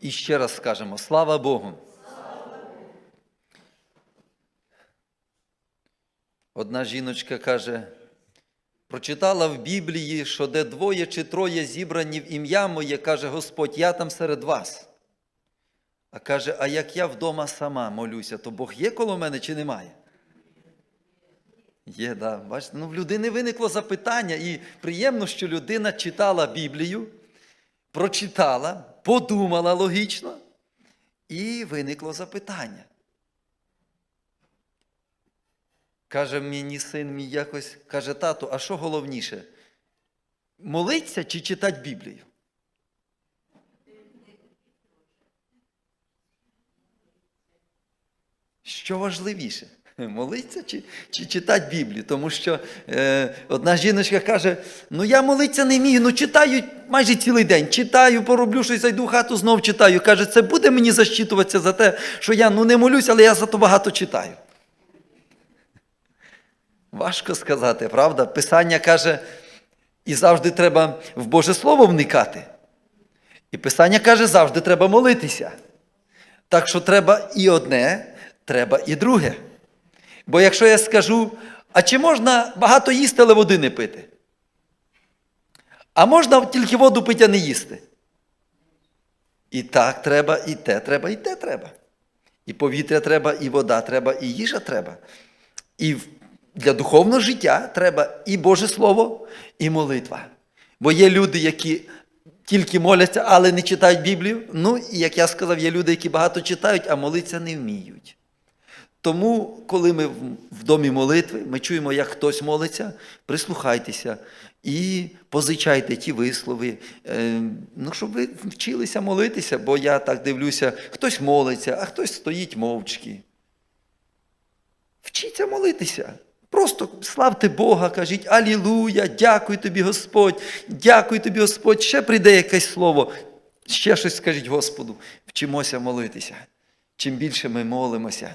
І ще раз скажемо: слава Богу! Одна жіночка каже, прочитала в Біблії, що де двоє чи троє зібрані в ім'я моє, каже Господь, я там серед вас. А каже, а як я вдома сама молюся, то Бог є коло мене чи немає? Є, да. Бачите, ну в людини виникло запитання, і приємно, що людина читала Біблію, прочитала, подумала логічно, і виникло запитання. Каже мені син мій якось, каже, тату, а що головніше? Молиться чи читати Біблію? Що важливіше? Молиться чи, чи читати Біблію? Тому що е, одна жіночка каже: ну я молитися не вмію, ну читаю майже цілий день. Читаю, пороблю щось, зайду в хату, знов читаю. Каже, це буде мені защитуватися за те, що я ну, не молюсь, але я зато багато читаю. Важко сказати, правда? Писання каже, і завжди треба в Боже Слово вникати. І Писання каже, завжди треба молитися. Так що треба і одне, треба і друге. Бо якщо я скажу, а чи можна багато їсти, але води не пити? А можна тільки воду пити, а не їсти? І так треба, і те треба, і те треба. І повітря треба, і вода треба, і їжа треба. І для духовного життя треба і Боже Слово, і молитва. Бо є люди, які тільки моляться, але не читають Біблію. Ну, і як я сказав, є люди, які багато читають, а молитися не вміють. Тому, коли ми в домі молитви, ми чуємо, як хтось молиться, прислухайтеся і позичайте ті вислови, е, ну, щоб ви вчилися молитися, бо я так дивлюся, хтось молиться, а хтось стоїть мовчки. Вчіться молитися. Просто славте Бога, кажіть Алілуя, дякую тобі, Господь, дякую тобі, Господь. Ще прийде якесь слово, ще щось скажіть Господу. Вчимося молитися. Чим більше ми молимося,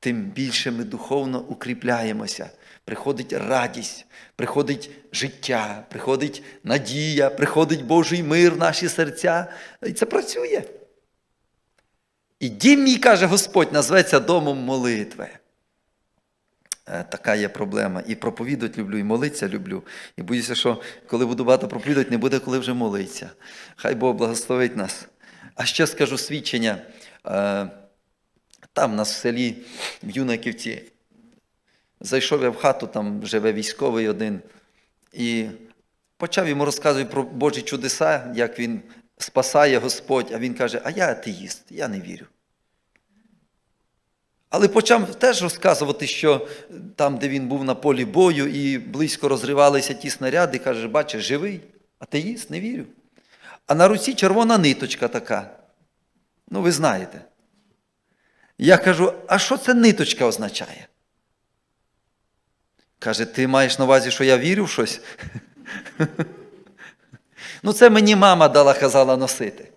тим більше ми духовно укріпляємося. Приходить радість, приходить життя, приходить надія, приходить Божий мир в наші серця. І це працює. І дім мій, каже Господь, назветься домом молитви. Е, Така є проблема. І проповідувати люблю, і молитися люблю. І боюся, що коли буду багато проповідувати, не буде коли вже молитися. Хай Бог благословить нас. А ще скажу свідчення. Там, нас в селі, в Юнаківці, зайшов я в хату, там живе військовий один, і почав йому розказувати про Божі чудеса, як він спасає Господь, а він каже, а я атеїст, я не вірю. Але почав теж розказувати, що там, де він був на полі бою, і близько розривалися ті снаряди, каже, бачиш, живий, атеїст, не вірю. А на руці червона ниточка така. Ну, ви знаєте. Я кажу, а що це ниточка означає? Каже, ти маєш на увазі, що я вірю в щось? Ну, це мені мама дала, казала носити.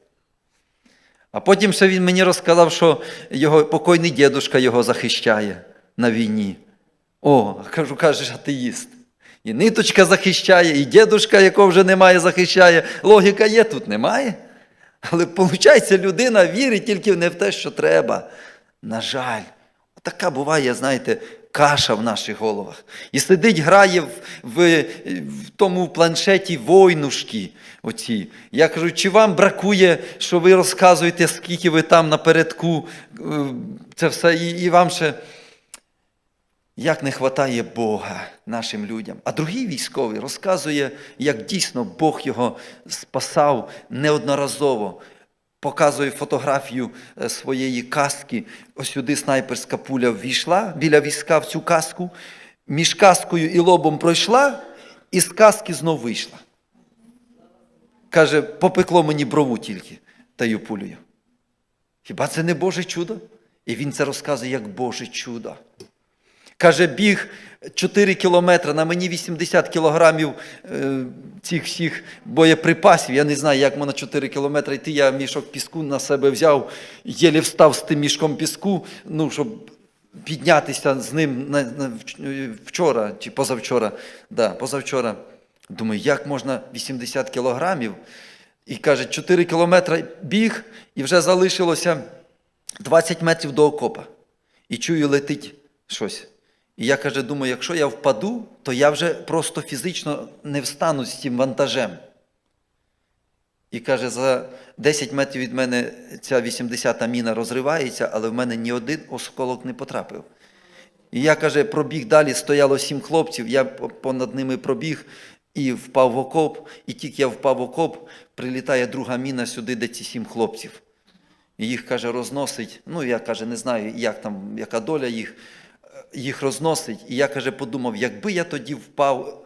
А потім ще він мені розказав, що його покойний дідушка його захищає на війні. О, кажу, кажеш, атеїст. І ниточка захищає, і дідушка, якого вже немає, захищає. Логіка є, тут немає. Але виходить, людина вірить тільки не в те, що треба. На жаль, така буває, знаєте, каша в наших головах. І сидить, грає в, в, в тому планшеті войнушки. Оці. Я кажу, чи вам бракує, що ви розказуєте, скільки ви там напередку, е, це все, і, і вам ще. Як не вистачає Бога нашим людям. А другий військовий розказує, як дійсно Бог його спасав неодноразово. Показує фотографію е, своєї каски. Ось сюди снайперська пуля ввійшла біля війська в цю каску, між каскою і лобом пройшла, і з каски знов вийшла. Каже, попекло мені брову тільки таю пулею. Хіба це не Боже чудо? І він це розказує як Боже чудо. Каже, біг 4 кілометри, на мені 80 кілограмів е, цих всіх боєприпасів. Я не знаю, як можна 4 кілометри йти. Я мішок піску на себе взяв, єлі встав з тим мішком піску, ну, щоб піднятися з ним на, вчора чи позавчора. Да, позавчора. Думаю, як можна 80 кілограмів І каже, 4 кілометри біг, і вже залишилося 20 метрів до окопа. І чую, летить щось. І я каже, думаю, якщо я впаду, то я вже просто фізично не встану з цим вантажем. І каже, за 10 метрів від мене ця 80-та міна розривається, але в мене ні один осколок не потрапив. І я, каже, пробіг далі, стояло сім хлопців, я понад ними пробіг і впав в окоп. І тільки я впав в окоп, прилітає друга міна сюди, де ці сім хлопців. І їх, каже, розносить. Ну, я каже, не знаю, як там, яка доля їх, їх розносить. І я, каже, подумав, якби я тоді впав,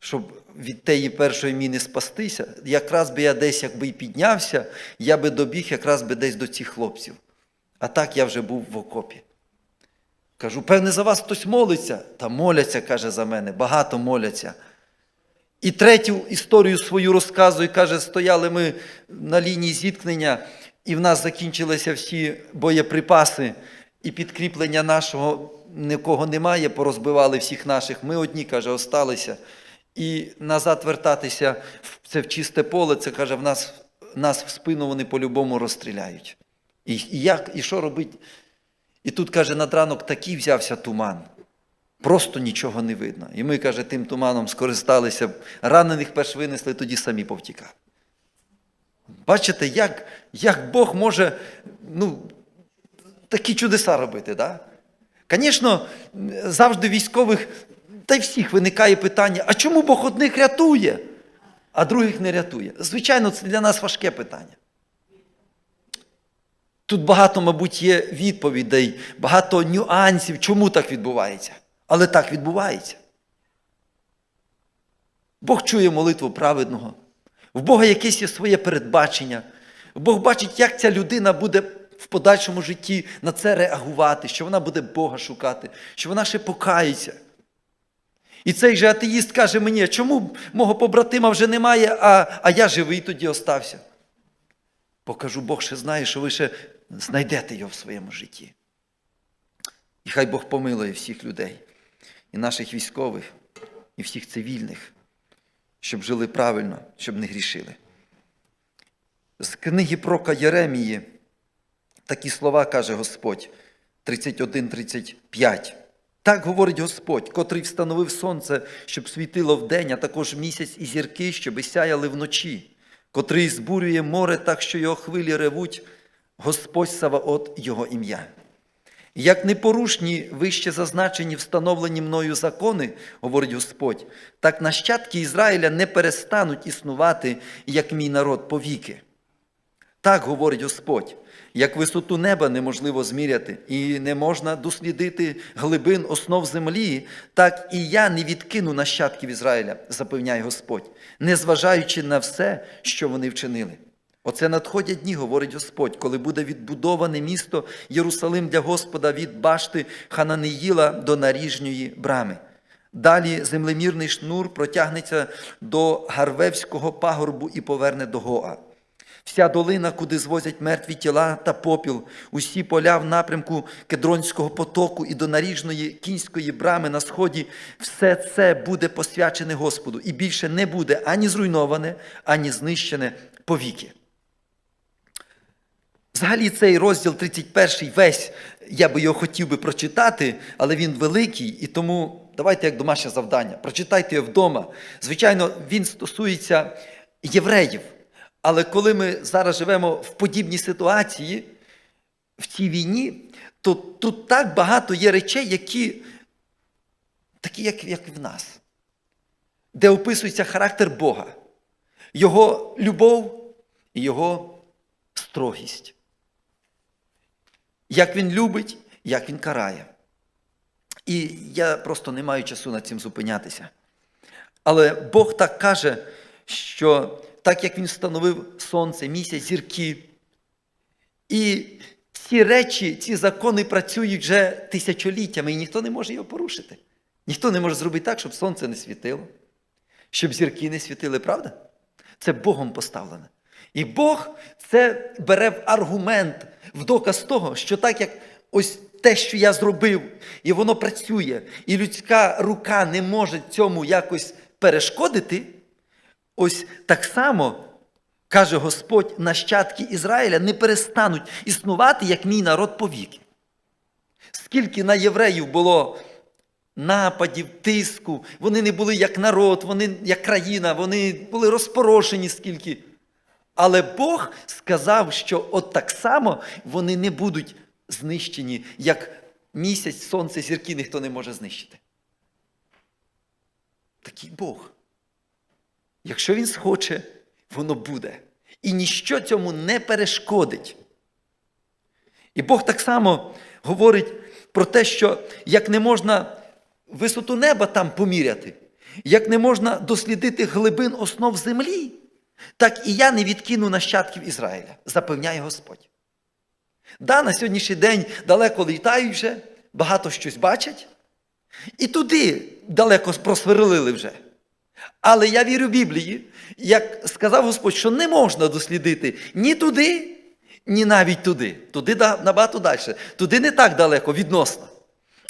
щоб від тієї першої міни спастися, якраз би я десь, якби і піднявся, я би добіг якраз би десь до цих хлопців. А так я вже був в окопі. Кажу, певне, за вас хтось молиться? Та моляться, каже, за мене, багато моляться. І третю історію свою розказує, каже, стояли ми на лінії зіткнення, і в нас закінчилися всі боєприпаси, і підкріплення нашого нікого немає, порозбивали всіх наших. Ми одні, каже, осталися. І назад вертатися це в чисте поле, це каже, в нас, нас в спину вони по-любому розстріляють. І, і як, і що робити? І тут, каже, над ранок такий взявся туман. Просто нічого не видно. І ми, каже, тим туманом скористалися, ранених перш винесли, тоді самі повтікали. Бачите, як, як Бог може ну, такі чудеса робити, да? Звісно, завжди військових, та й всіх виникає питання, а чому Бог одних рятує, а других не рятує? Звичайно, це для нас важке питання. Тут багато, мабуть, є відповідей, багато нюансів, чому так відбувається. Але так відбувається. Бог чує молитву праведного. В Бога якесь є своє передбачення. Бог бачить, як ця людина буде в подальшому житті на це реагувати, що вона буде Бога шукати, що вона ще покається. І цей же атеїст каже мені, чому мого побратима вже немає, а, а я живий тоді остався. Покажу, Бог ще знає, що ви ще знайдете його в своєму житті. І хай Бог помилує всіх людей, і наших військових, і всіх цивільних, щоб жили правильно, щоб не грішили. З книги Прока Єремії такі слова каже Господь 31-35. Так говорить Господь, котрий встановив сонце, щоб світило вдень, а також місяць і зірки, щоб сяяли вночі, котрий збурює море так, що його хвилі ревуть, Господь Саваот його ім'я. Як непорушні вище зазначені встановлені мною закони, говорить Господь, так нащадки Ізраїля не перестануть існувати, як мій народ повіки. Так говорить Господь, як висоту неба неможливо зміряти, і не можна дослідити глибин основ землі, так і я не відкину нащадків Ізраїля, запевняє Господь, незважаючи на все, що вони вчинили. Оце надходять дні, говорить Господь, коли буде відбудоване місто Єрусалим для Господа від башти Хананеїла до наріжньої брами. Далі землемірний шнур протягнеться до Гарвевського пагорбу і поверне до Гоа. Вся долина, куди звозять мертві тіла та попіл, усі поля в напрямку Кедронського потоку і до наріжної кінської брами на сході, все це буде посвячене Господу і більше не буде ані зруйноване, ані знищене повіки. Взагалі цей розділ 31 весь, я би його хотів би прочитати, але він великий, і тому давайте як домашнє завдання. Прочитайте його вдома. Звичайно, він стосується євреїв. Але коли ми зараз живемо в подібній ситуації, в цій війні, то тут так багато є речей, які такі, як, як в нас, де описується характер Бога, Його любов і Його строгість. Як він любить, як він карає. І я просто не маю часу над цим зупинятися. Але Бог так каже, що так як він встановив сонце, місяць, зірки, і ці речі, ці закони працюють вже тисячоліттями, і ніхто не може його порушити. Ніхто не може зробити так, щоб сонце не світило, щоб зірки не світили, правда? Це Богом поставлене. І Бог це бере в аргумент, в доказ того, що так як ось те, що я зробив, і воно працює, і людська рука не може цьому якось перешкодити, ось так само каже Господь, нащадки Ізраїля не перестануть існувати, як мій народ повіки. Скільки на євреїв було нападів, тиску, вони не були як народ, вони як країна, вони були розпорошені скільки. Але Бог сказав, що от так само вони не будуть знищені, як місяць, сонце, зірки ніхто не може знищити. Такий Бог. Якщо він схоче, воно буде. І ніщо цьому не перешкодить. І Бог так само говорить про те, що як не можна висоту неба там поміряти, як не можна дослідити глибин основ землі, так і я не відкину нащадків Ізраїля, запевняє Господь. Да, на сьогоднішній день далеко літають вже, багато щось бачать, і туди далеко просверлили вже. Але я вірю Біблії, як сказав Господь, що не можна дослідити ні туди, ні навіть туди. Туди набагато далі. Туди не так далеко, відносно.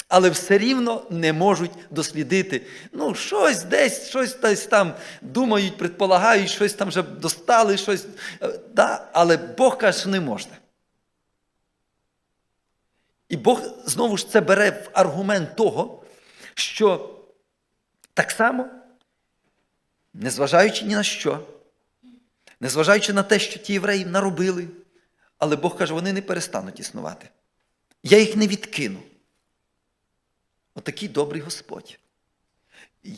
Але все рівно не можуть дослідити. Ну, щось десь, щось десь там думають, предполагають, щось там вже достали, щось. е, Да, але Бог каже, що не можна. І Бог знову ж це бере в аргумент того, що так само, незважаючи ні на що, незважаючи на те, що ті євреї наробили, але Бог каже, вони не перестануть існувати. Я їх не відкину. Отакий добрий Господь.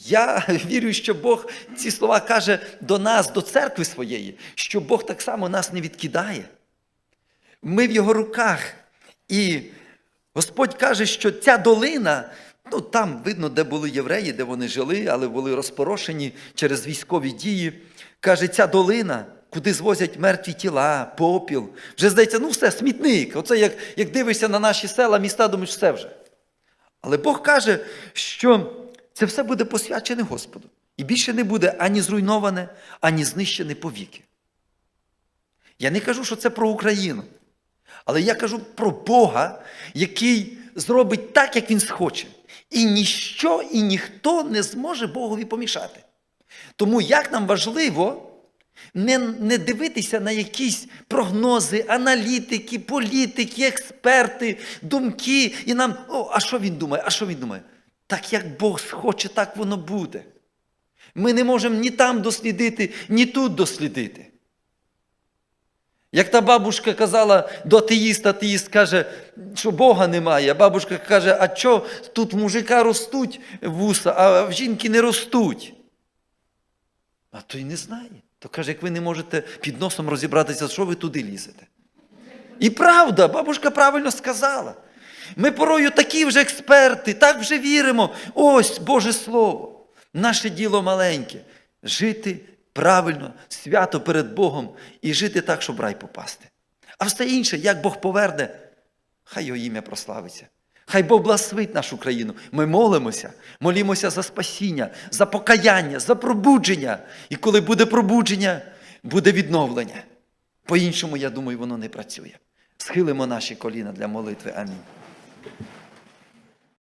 Я вірю, що Бог ці слова каже до нас, до церкви своєї, що Бог так само нас не відкидає. Ми в його руках. І Господь каже, що ця долина, ну там видно, де були євреї, де вони жили, але були розпорошені через військові дії. Каже, ця долина, куди звозять мертві тіла, попіл. Вже здається, ну все, смітник. Оце як, як дивишся на наші села, міста, думаєш, все вже. Але Бог каже, що це все буде посвячене Господу. І більше не буде ані зруйноване, ані знищене повіки. Я не кажу, що це про Україну. Але я кажу про Бога, який зробить так, як Він схоче. І ніщо і ніхто не зможе Богові помішати. Тому як нам важливо не, не дивитися на якісь прогнози, аналітики, політики, експерти, думки, і нам, о, а що він думає? А що він думає? Так як Бог схоче, так воно буде. Ми не можемо ні там дослідити, ні тут дослідити. Як та бабушка казала до атеїста, атеїст каже, що Бога немає. Бабушка каже, а що тут мужика ростуть вуса, а в жінки не ростуть. А той не знає. То каже, як ви не можете під носом розібратися, що ви туди лізете. І правда, бабушка правильно сказала. Ми порою такі вже експерти, так вже віримо. Ось Боже Слово. Наше діло маленьке жити правильно, свято перед Богом і жити так, щоб в рай попасти. А все інше, як Бог поверне, хай його ім'я прославиться. Хай Бог благословить нашу країну. Ми молимося, молімося за спасіння, за покаяння, за пробудження. І коли буде пробудження, буде відновлення. По-іншому, я думаю, воно не працює. Схилимо наші коліна для молитви. Амінь.